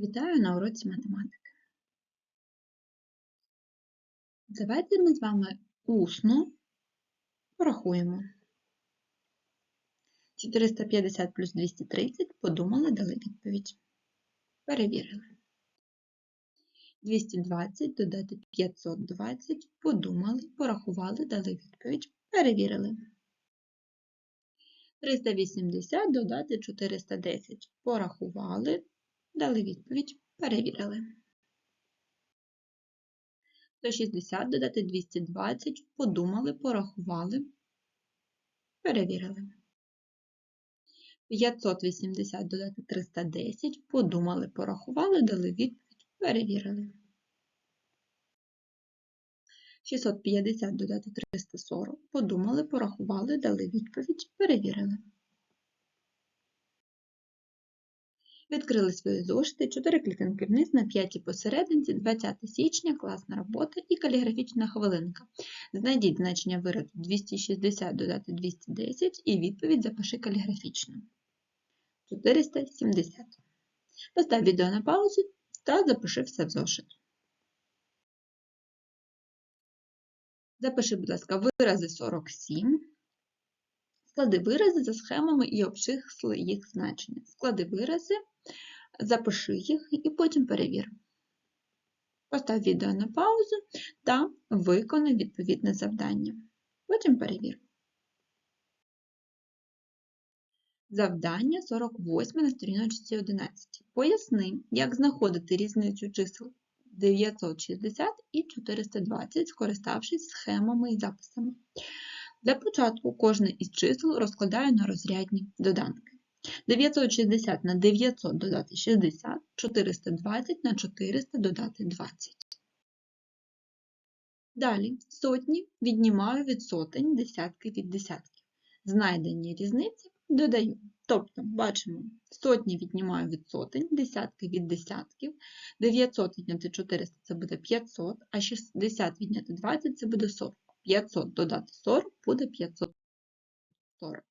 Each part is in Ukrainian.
Вітаю на уроці математики. Давайте ми з вами усно порахуємо. 450 плюс 230 подумали, дали відповідь. Перевірили. 220 додати 520 подумали, порахували, дали відповідь. Перевірили. 380 додати 410 порахували, Дали відповідь, перевірили. 160 додати 220, подумали, порахували, перевірили. 580 додати 310, подумали, порахували, дали відповідь, перевірили. 650 додати 340, подумали, порахували, дали відповідь, перевірили. Відкрили свої зошити, 4 клітинки вниз на 5 посерединці, 20 січня, класна робота і каліграфічна хвилинка. Знайдіть значення виразу 260 додати 210 і відповідь запиши каліграфічно. 470. Постав відео на паузу та запиши все в зошит. Запиши, будь ласка, вирази 47. Склади вирази за схемами і обчисли їх значення. Склади вирази запиши їх і потім перевір. Постав відео на паузу та виконай відповідне завдання. Потім перевір. Завдання 48 на сторіночці 11. Поясни, як знаходити різницю чисел 960 і 420, скориставшись схемами і записами. Для початку кожне із чисел розкладаю на розрядні доданки. 960 на 900 додати 60, 420 на 400 додати 20. Далі сотні віднімаю від сотень, десятки від десятків. Знайдені різниці додаю. Тобто, бачимо, сотні віднімаю від сотень, десятки від десятків, 900 відняти 400 це буде 500, а 60 відняти 20 це буде 40. 500 додати 40 буде 540.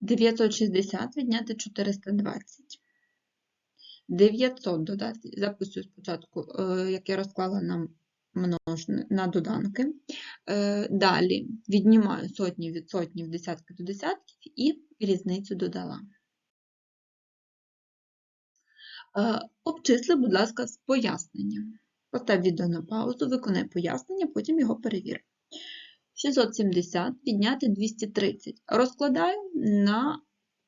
960 відняти 420. 900 додати, записую спочатку, е, як я розклала на множне, на доданки. Е, далі віднімаю сотні від сотні, десятки до десятків і різницю додала. Е, обчисли, будь ласка, з поясненням. Постав відео на паузу, виконай пояснення, потім його перевір. 670 підняти 230. Розкладаю на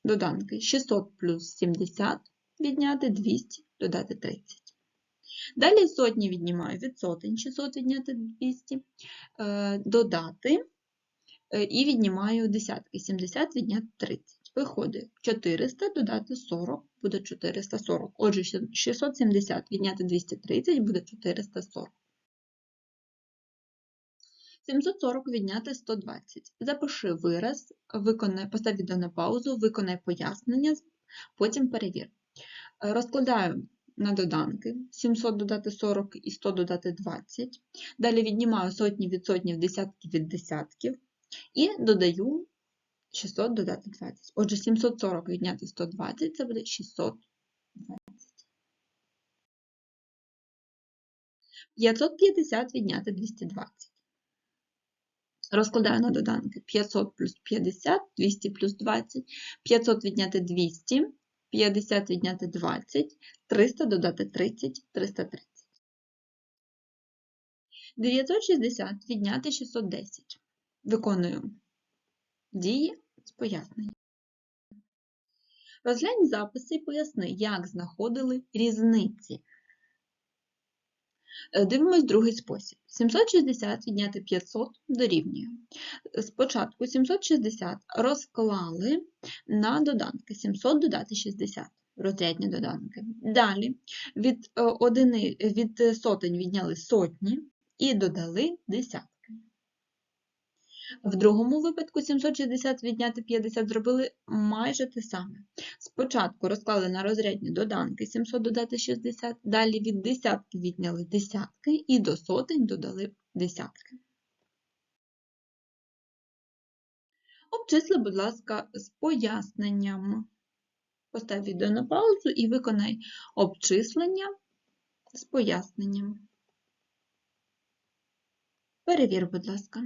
доданки 600 плюс 70 відняти 200, додати 30. Далі сотні віднімаю від сотень, 600 відняти 200, е, додати е, і віднімаю десятки, 70 відняти 30. Виходить 400 додати 40 буде 440. Отже, 670 відняти 230 буде 440. 740 відняти 120. Запиши вираз, виконай, постав відео на паузу, виконай пояснення, потім перевір. Розкладаю на доданки 700 додати 40 і 100 додати 20. Далі віднімаю сотні від сотнів, десятки від десятків і додаю 600 додати 20. Отже, 740 відняти 120 це буде 620. 550 відняти 220. Розкладаю на доданки 500 плюс 50, 200 плюс 20, 500 відняти 200, 50 відняти 20, 300 додати 30, 330. 960 відняти 610. Виконую дії з поясненням. Розглянь записи і поясни, як знаходили різниці. Е, дивимось другий спосіб. 760 відняти 500 дорівнює. Спочатку 760 розклали на доданки. 700 додати 60 розрядні доданки. Далі від, е, одини, від сотень відняли сотні і додали десятки. В другому випадку 760 відняти 50 зробили майже те саме. Спочатку розклали на розрядні доданки 700 додати 60, далі від десятки відняли десятки і до сотень додали десятки. Обчисли, будь ласка, з поясненням. Постав відео на паузу і виконай обчислення з поясненням. Перевір, будь ласка.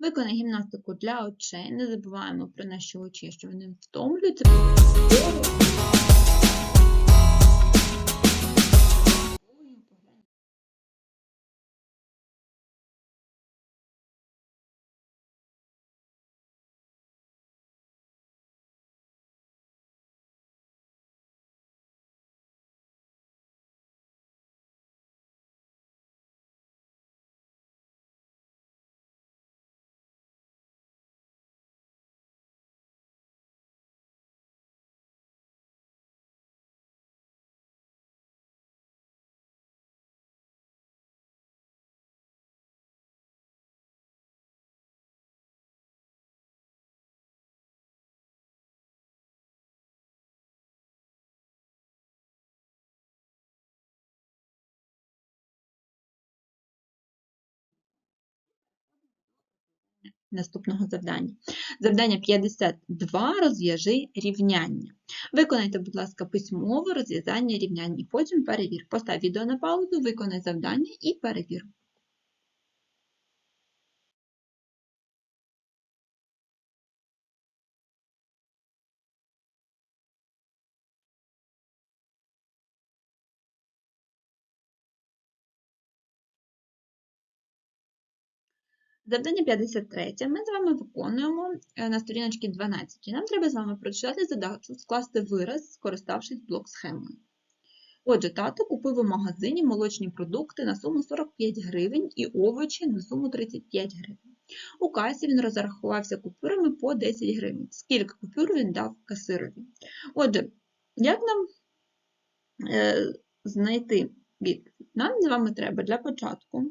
Виконай гімнастику для очей. Не забуваємо про наші очі, що вони втомлюються. Наступного завдання. Завдання 52. Розв'яжи рівняння. Виконайте, будь ласка, письмове розв'язання рівнянь і потім перевір. Постав відео на паузу, виконай завдання і перевір. Завдання 53 ми з вами виконуємо е, на сторіночці 12. Нам треба з вами прочитати задачу, скласти вираз, скориставшись блок-схемою. Отже, тато купив у магазині молочні продукти на суму 45 гривень і овочі на суму 35 гривень. У касі він розрахувався купюрами по 10 гривень. Скільки купюр він дав касирові? Отже, як нам е, знайти відповідь? Нам з вами треба для початку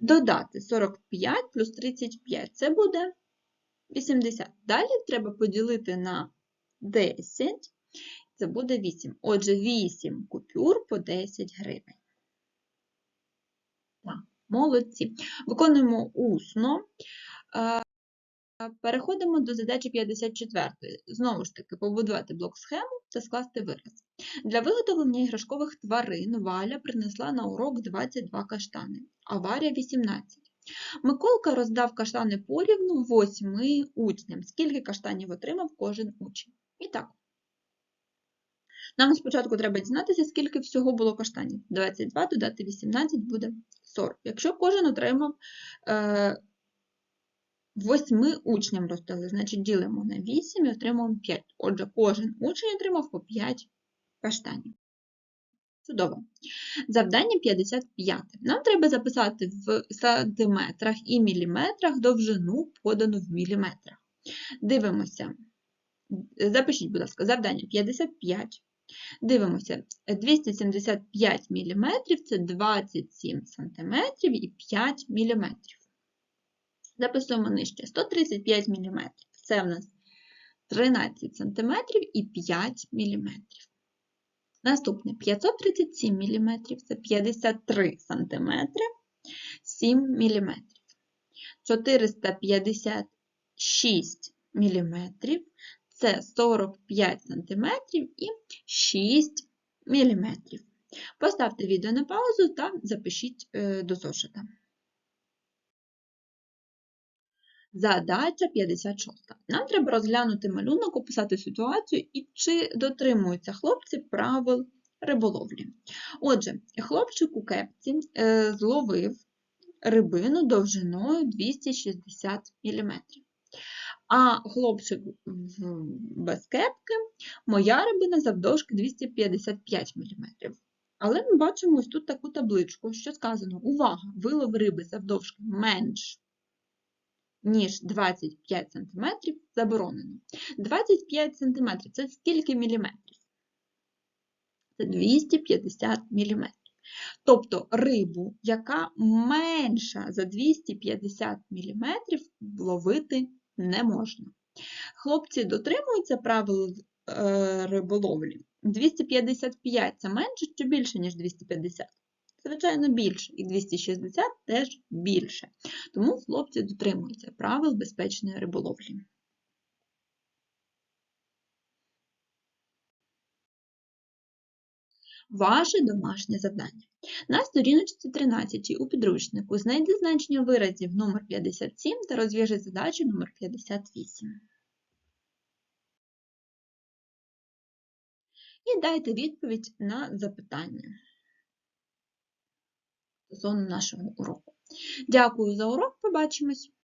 додати 45 плюс 35 це буде 80. Далі треба поділити на 10, це буде 8. Отже, 8 купюр по 10 гривень. Так, молодці. Виконуємо усно. Переходимо до задачі 54. Знову ж таки, побудувати блок схему та скласти вираз. Для виготовлення іграшкових тварин Валя принесла на урок 22 каштани, а Варя 18. Миколка роздав каштани порівну восьми учням. Скільки каштанів отримав кожен учень? І так. Нам спочатку треба дізнатися, скільки всього було каштанів. 22 додати 18 буде 40. Якщо кожен отримав. Е восьми учням роздали, значить ділимо на 8 і отримуємо 5. Отже, кожен учень отримав по 5 каштанів. Чудово. Завдання 55. Нам треба записати в сантиметрах і міліметрах довжину, подану в міліметрах. Дивимося. Запишіть, будь ласка, завдання 55. Дивимося, 275 мм це 27 см і 5 мм. Записуємо нижче 135 мм. Це в нас 13 см і 5 мм. Наступне 537 мм це 53 см, 7 мм. 456 мм це 45 см і 6 мм. Поставте відео на паузу та запишіть е, до зошита. Задача 56. Нам треба розглянути малюнок, описати ситуацію і чи дотримуються хлопці правил риболовлі. Отже, хлопчик у кепці е, зловив рибину довжиною 260 мм. А хлопчик без кепки, моя рибина завдовжки 255 мм. Але ми бачимо ось тут таку табличку, що сказано: увага! Вилов риби завдовжки менш ніж 25 см заборонено. 25 см це скільки міліметрів? це 250 мм. Тобто рибу, яка менша за 250 мм, ловити не можна. Хлопці дотримуються правил е, риболовлі. 255 це менше чи більше, ніж 250? Звичайно, більше. І 260 теж більше. Тому хлопці дотримуються правил безпечної риболовлі. Ваше домашнє завдання. На сторіночці 13 у підручнику знайди значення виразів номер 57 та розв'яжи задачу номер 58. І дайте відповідь на запитання стосовно нашого уроку. Дякую за урок, побачимось!